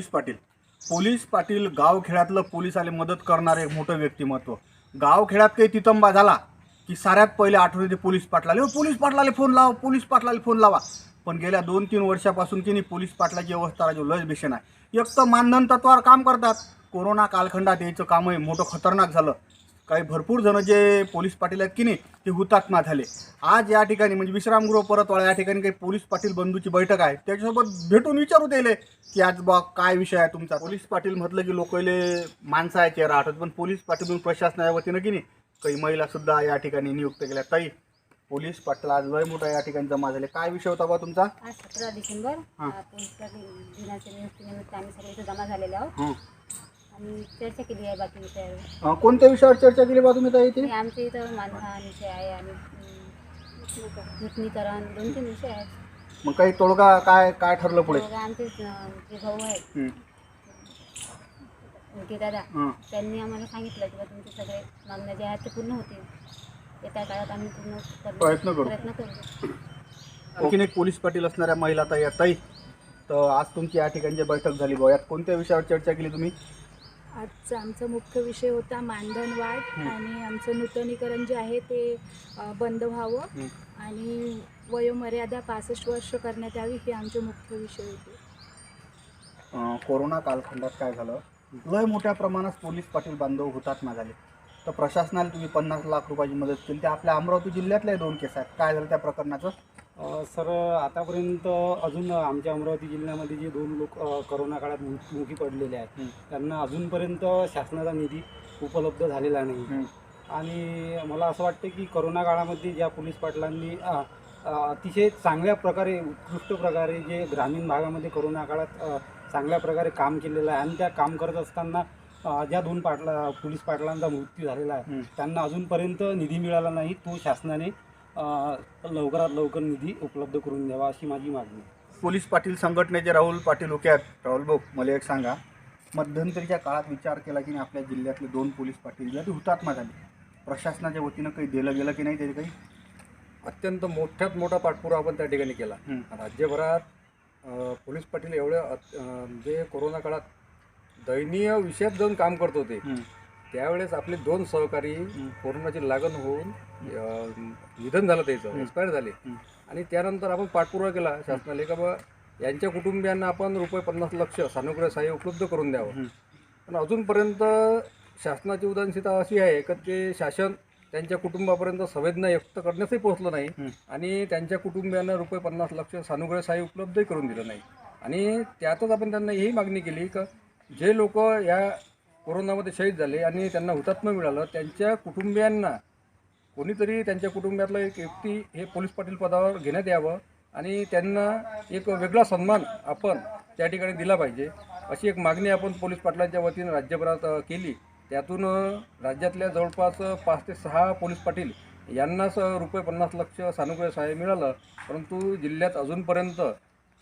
Police Patil. Police Patil गावखेड्यातलं पोलिसाला मदत करणारे एक मोठं व्यक्तिमत्व. गावखेड्यात काही तितंबा झाला की साऱ्यात पहिले आठवण येते पोलीस पाटलाले. पोलीस पाटलाले फोन लावा पोलीस पाटलाले फोन लावा. पण गेल्या दोन तीन वर्षापासून की नाही पोलीस पाटलाची अवस्था राजू लस बेशन आहे. एक तर मानधन तत्वावर काम करतात. कोरोना कालखंडात यायचं कामही मोठं खतरनाक झालं. काही भरपूर जण जे पोलीस पाटील आहेत की नाही ते हुतात्मा झाले. आज या ठिकाणी म्हणजे विश्रामगृह परतवाडा या ठिकाणी काही पोलीस पाटील बंधूची बैठक आहे. त्याच्यासोबत भेटून विचारू दिले की आज बा काय विषय आहे तुमचा? पोलीस पाटील म्हटलं की लोकले माणसं आहे चेहरा आठवत पण पोलीस पाटील प्रशासनाच्या वतीनं की नाही काही महिला सुद्धा या ठिकाणी नियुक्त केल्या. ताई पोलीस पाटील आज लय मोठा या ठिकाणी जमा झाले. काय विषय होता बा तुमचा? आज सतरा डिसेंबर पोलीस दिनाच्या नियुक्तीनिमित्त आम्ही सगळे इथे जमा झालेले आहोत. चर्चा केली आहे बाकी विषयावर. अं, कोणत्या विषयावर चर्चा केली बा तुम्ही ताई इथे? आणि आमच्या इथं मानहान विषय आहे आणि अं, नूतनीकरण दोन तीन विषय आहेत. मग काही तोडगा काय काय ठरलं पुढे? आमचे अं, जे भाऊ आहेत हं. दादा हं. त्यांनी आम्हाला सांगितलं की बा तुमचे सगळे मागण्या जे आहेत ते पूर्ण होतील. येत्या काळात आम्ही पूर्ण करण्याचा प्रयत्न करू. प्रयत्न करू. आणखीन एक पोलीस पाटील असणाऱ्या महिला ताई आहेत. ताई तर आज तुमची या ठिकाणी जी बैठक झाली बुवा यात कोणत्या विषयावर चर्चा केली तुम्ही? आजचा आमचा मुख्य विषय होता मानधन वाढ. आणि आमचं नूतनीकरण जे आहे ते बंद व्हावं. आणि वयोमर्यादा पासष्ट वर्ष करण्यात यावी हे आमचे मुख्य विषय होते. कोरोना कालखंडात काय झालं? लय मोठ्या प्रमाणात पोलीस पाटील बांधव हुतात्मा झाले. तर प्रशासनाला तुम्ही पन्नास लाख रुपयाची मदत केली. ते आपल्या अमरावती जिल्ह्यातले दोन केस आहेत. काय झालं त्या प्रकरणाचं? सर आतापर्यंत अजून आमच्या अमरावती जिल्ह्यामध्ये जे दोन लोक करोना काळात मुखी पडलेले आहेत. त्यांना अजूनपर्यंत शासनाचा निधी उपलब्ध झालेला नाही. आणि मला असं वाटतं की करोना काळामध्ये ज्या पोलीस पाटलांनी अतिशय चांगल्या प्रकारे उत्कृष्ट प्रकारे जे ग्रामीण भागामध्ये करोना काळात चांगल्या प्रकारे काम केलेलं आहे आणि त्या काम करत असताना ज्या दोन पाटला पोलीस पाटलांचा मृत्यू झालेला आहे. त्यांना अजूनपर्यंत निधी मिळाला नाही तो शासनाने लवकरात लवकर निधी उपलब्ध करून द्यावा अशी माझी मागणी आहे. पोलीस पाटील संघटनेचे राहुल पाटील ओके आहेत राहुल भाऊ मला एक सांगा मध्यंतरीच्या काळात विचार केला की नाही आपल्या जिल्ह्यातले दोन पोलीस पाटील जे हुतात्मा झाले प्रशासनाच्या वतीनं काही दिलं गेलं की नाही तरी काही अत्यंत मोठ्यात मोठा पाठपुरावा आपण त्या ठिकाणी केला. राज्यभरात अ, पोलीस पाटील एवढे अत- अ, म्हणजे कोरोना काळात दयनीय विषयात जाऊन काम करत होते. त्यावेळेस आपले दोन सहकारी. कोरोनाची लागण होऊन निधन झालं त्याचं. एक्सपायर झाले. आणि त्यानंतर आपण पाठपुरावा केला शासनाला का बा यांच्या कुटुंबियांना आपण रुपये पन्नास लक्ष सानुग्रह सहाय्य उपलब्ध करून द्यावं. पण अजूनपर्यंत शासनाची उदासीनता अशी आहे का ते शासन त्यांच्या कुटुंबापर्यंत संवेदना व्यक्त करण्यासही पोहोचलं नाही. आणि त्यांच्या कुटुंबियांना रुपये पन्नास लक्ष सानुग्रह सहाय्य उपलब्धही करून दिलं नाही आणि त्यातच आपण त्यांना ही मागणी केली का जे लोक या कोरोनामध्ये शहीद झाले आणि त्यांना हुतात्मा मिळालं. त्यांच्या कुटुंबियांना कोणीतरी त्यांच्या कुटुंबातलं एक व्यक्ती हे पोलीस पाटील पदावर घेण्यात यावं आणि त्यांना एक वेगळा सन्मान आपण त्या ठिकाणी दिला पाहिजे. अशी एक मागणी आपण पोलीस पाटलांच्या वतीनं राज्यभरात केली. त्यातून राज्यातल्या जवळपास पाच ते सहा पोलीस पाटील यांनाच रुपये पन्नास लक्ष सानुग्रह सहाय्य मिळालं. परंतु जिल्ह्यात अजूनपर्यंत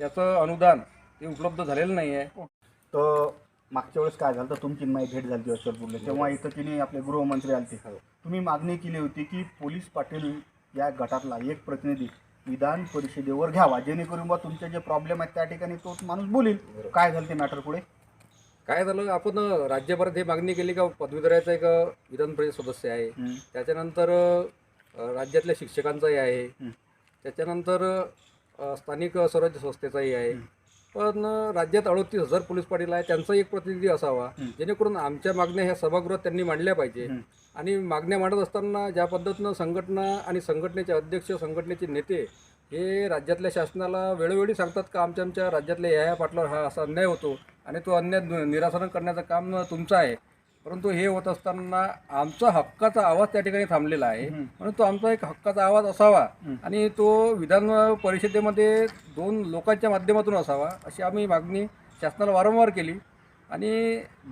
त्याचं अनुदान ते उपलब्ध झालेलं नाही आहे तर मागच्या वेळेस काय झालं तर तुमची माही भेट झाली अचलपूरला तेव्हा इथं नाही आपले गृहमंत्री आले तुम्ही मागणी केली होती की पोलीस पाटील या गटातला एक प्रतिनिधी विधान परिषदेवर घ्यावा जेणेकरून बा तुमचे जे प्रॉब्लेम आहेत त्या ठिकाणी तो माणूस बोलील. काय झालं ते मॅटर पुढे? काय झालं? आपण राज्यभरात हे मागणी केली का? पदवीधराचा एक विधान परिषद सदस्य आहे. हं. त्याच्यानंतर राज्यातल्या शिक्षकांचाही आहे. हं. त्याच्यानंतर स्थानिक स्वराज्य संस्थेचाही आहे. हं. पण राज्यात अडतीस हजार पोलीस पाटील आहे त्यांचाही एक प्रतिनिधी असावा. जेणेकरून आमच्या मागण्या ह्या सभागृहात त्यांनी मांडल्या पाहिजे. आणि मागण्या मांडत असताना ज्या पद्धतीनं संघटना आणि संघटनेचे अध्यक्ष संघटनेचे नेते हे राज्यातल्या शासनाला वेळोवेळी सांगतात का आमच्या आमच्या राज्यातल्या या या पाटलावर हा असा अन्याय होतो आणि तो अन्याय नि- निरासरण करण्याचं काम तुमचं आहे परंतु हे होत असताना आमचा हक्काचा आवाज त्या ठिकाणी थांबलेला आहे. म्हणून तो आमचा एक हक्काचा आवाज असावा. आणि तो विधान परिषदेमध्ये दोन लोकांच्या माध्यमातून असावा अशी आम्ही मागणी शासनाला वारंवार केली आणि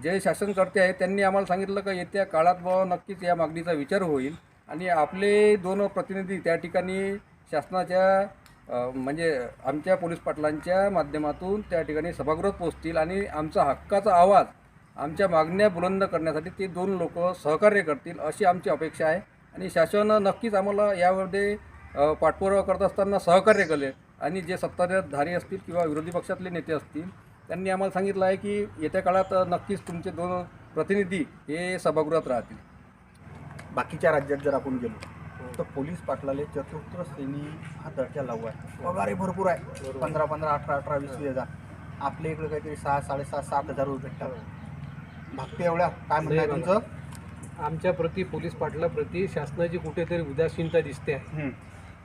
जे शासनकर्ते आहेत त्यांनी आम्हाला सांगितलं का येत्या काळात ब नक्कीच या मागणीचा विचार होईल आणि आपले दोन प्रतिनिधी त्या ठिकाणी शासनाच्या म्हणजे आमच्या पोलीस पाटलांच्या माध्यमातून त्या ठिकाणी सभागृहात पोहोचतील आणि आमचा हक्काचा आवाज आमच्या मागण्या बुलंद करण्यासाठी ते दोन लोक सहकार्य करतील अशी आमची अपेक्षा आहे. आणि शासन नक्कीच आम्हाला यामध्ये पाठपुरावा करत असताना सहकार्य करेल. आणि जे सत्ताधारी असतील किंवा विरोधी पक्षातले नेते असतील त्यांनी आम्हाला सांगितलं आहे की येत्या काळात नक्कीच तुमचे दोन प्रतिनिधी हे सभागृहात राहतील. बाकीच्या राज्यात जर आपण गेलो तर पोलीस पाटलाले चतुर्थ श्रेणी हा दर्जा लागू आहे. पगारही भरपूर आहे. पंधरा पंधरा अठरा अठरा वीस वीस हजार. आपल्या इकडे काहीतरी सहा साडेसात सात हजार रुपये भेटतात. भागते एवढ्या काय म्हणणं आहे तुमचं आमच्या प्रती पोलीस पाटलाप्रती शासनाची कुठेतरी उदासीनता दिसते आहे.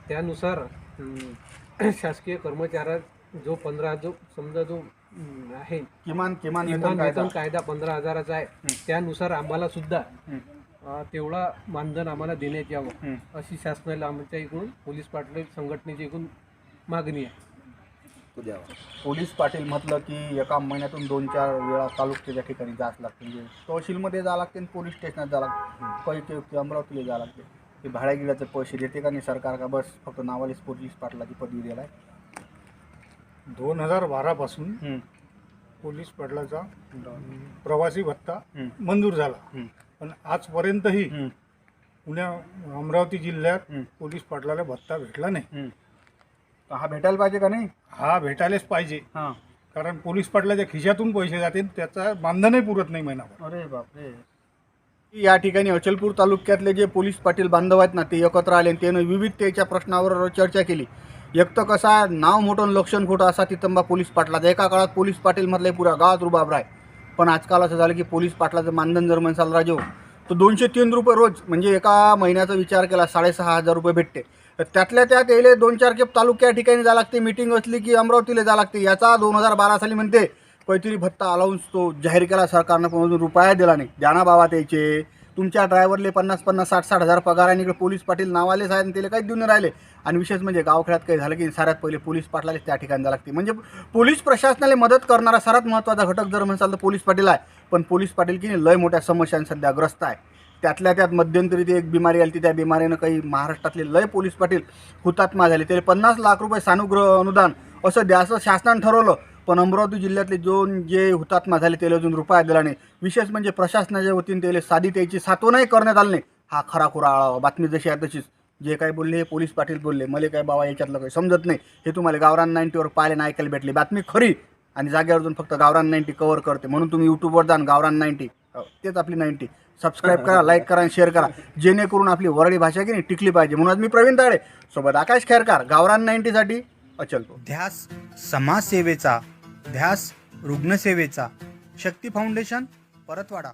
त्यानुसार अं, शासकीय कर्मचाऱ्यात जो पंधरा जो समजा जो अं, आहे किमान किमान वेतन किमान कायदा. वेतन कायदा पंधरा हजाराचा आहे त्यानुसार आम्हाला सुद्धा हं. अं, तेवढा मानधन आम्हाला देण्यात यावं हं. अशी शासनाला आमच्या इकडून पोलीस पाटील संघटनेच्या इकडून मागणी आहे पोलीस पाटील म्हटलं की एका महिन्यातून दोन चार वेळा तालुक्याच्या ठिकाणी जावं लागते म्हणजे तहसीलमध्ये जावं लागते आणि पोलीस स्टेशनात जावं लागते काही अमरावतीला जावं लागते ते भाड्यागिऱ्याचे पैसे देते का नाही सरकार का बस फक्त नावालीच पोलीस पाटलाची पदवी दिला आहे दोन हजार बारापासून. पोलीस पाटलाचा प्रवासी भत्ता हं. मंजूर झाला हं. पण आजपर्यंतही. पुण्या अमरावती जिल्ह्यात हं. पोलीस पाटलाला भत्ता भेटला नाही. तर हा भेटायला पाहिजे का नाही? हा भेटायलाच पाहिजे. हां. कारण पोलीस पाटलाच्या खिशातून पैसे जातील त्याचा मानधनही पुरत नाही महिनाभर. अरे बापरे. या ठिकाणी अचलपूर तालुक्यातले जे पोलीस पाटील बांधव आहेत ना ते एकत्र आले आणि त्यानं विविधतेच्या प्रश्नावर चर्चा केली. एक तर कसा नाव मोठं आणि लक्षण खोटं असा तितंबा पोलीस पाटलाचा एका काळात पोलीस पाटील मधले पुरा गावात रुबाब राय. पण आजकाल असं झालं की पोलीस पाटलाचं मानधन जर म्हणसाल राजो तर दोनशे तीन रुपये रोज म्हणजे एका महिन्याचा विचार केला साडेसहा हजार रुपये भेटते. त्यातल्या त्यात येले दोन चार खेप तालुक्या ठिकाणी जावं लागते. मिटिंग असली की अमरावतीला जावं लागते. याचा दोन हजार बारा साली म्हणते काहीतरी भत्ता अलाउन्स तो जाहीर केला सरकारनं पण अजून रुपया दिला नाही. ज्याना बाबा त्याचे. तुमच्या ड्रायव्हरले पन्नास पन्नास साठ साठ हजार पगार आणि इकडे पोलीस पाटील नावालेच आहेत आणि त्याला काही देऊन राहिले. आणि विशेष म्हणजे गावखेड्यात काही झालं की साऱ्यात पहिले पोलीस पाटलाले त्या ठिकाणी जावं लागते. म्हणजे पोलीस प्रशासनाला मदत करणारा सर्वात महत्त्वाचा घटक जर म्हणसाल तर पोलीस पाटील आहे. पण पोलीस पाटील की नाही लय मोठ्या समस्यांनी सध्या ग्रस्त आहे. त्यातल्या त्यात मध्यंतरी ती एक बिमारी आली ती त्या बिमारीनं काही महाराष्ट्रातले लय पोलीस पाटील हुतात्मा झाले. त्याला पन्नास लाख रुपये सानुग्रह अनुदान असं द्यायचं शासनानं ठरवलं. पण अमरावती जिल्ह्यातले जो जे हुतात्मा झाले त्याला अजून रुपया दिला नाही. विशेष म्हणजे प्रशासनाच्या वतीने त्याला साधी त्याची सातवणही करण्यात आलं नाही. हा खरा खुरा आळावा बातमी जशी आहे तशीच. जे काही बोलले हे पोलीस पाटील बोलले. मला काय बाबा याच्यातलं काही समजत नाही. हे तुम्हाला गावरान नाईन्टीवर पाहायला ऐकायला भेटली. बातमी खरी आणि जागेवर जाऊन फक्त गावरान नाईन्टी कव्हर करते. म्हणून तुम्ही यूट्यूबवर जाण गावरान नाईन्टी. हो, तेच आपली नाईन्टी. सबस्क्राईब करा लाईक करा आणि शेअर करा. जेणेकरून आपली वरळी भाषा की नाही टिकली पाहिजे. म्हणून आज मी प्रवीण ताळे सोबत आकाश खेरकार गावरान नाईन्टीसाठी अचलतो ध्यास समाजसेवेचा ध्यास रुग्णसेवेचा. शक्ती फाउंडेशन परतवाडा.